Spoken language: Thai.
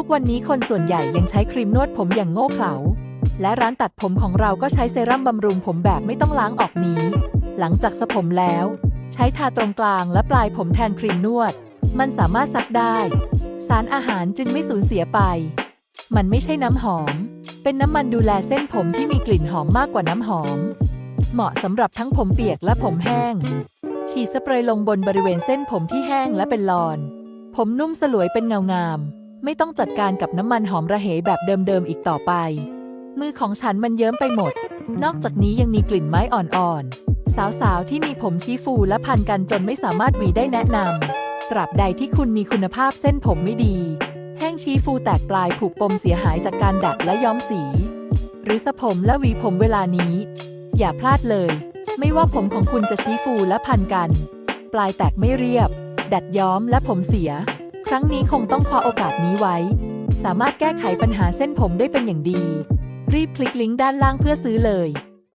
ทุกวันนี้คนส่วนใหญ่ยังใช้ครีมนวดผมอย่างโง่เขลา และร้านตัดผมของเราก็ใช้เซรั่มบำรุงผมแบบไม่ต้องล้างออกนี้ หลังจากสระผมแล้ว ใช้ทาตรงกลางและปลายผมแทนครีมนวด มันสามารถซักได้ สารอาหารจึงไม่สูญเสียไป มันไม่ใช่น้ำหอม เป็นน้ำมันดูแลเส้นผมที่มีกลิ่นหอมมากกว่าน้ำหอม เหมาะสำหรับทั้งผมเปียกและผมแห้ง ฉีดสเปรย์ลงบนบริเวณเส้นผมที่แห้งและเป็นลอน ผมนุ่มสลวยเป็นเงางาม ไม่ต้องจัดการกับน้ำมันหอมระเหยแบบเดิมๆอีกต่อไป มือของฉันมันเยิ้มไปหมด นอกจากนี้ยังมีกลิ่นไม้อ่อนๆ สาวๆ ที่มีผมชี้ฟูและพันกันจนไม่สามารถหวีได้แนะนำ ตราบใดที่คุณมีคุณภาพเส้นผมไม่ดี แห้งชี้ฟูแตกปลายผูกปมเสียหายจากการดัดและย้อมสี หรือสระผมและหวีผมเวลานี้ อย่าพลาดเลย ไม่ว่าผมของคุณจะชี้ฟูและพันกัน ปลายแตกไม่เรียบ ดัดย้อมและผมเสีย ครั้งนี้คงต้องคว้าโอกาสนี้ไว้ สามารถแก้ไขปัญหาเส้นผมได้เป็นอย่างดี รีบคลิกลิงก์ด้านล่างเพื่อซื้อเลย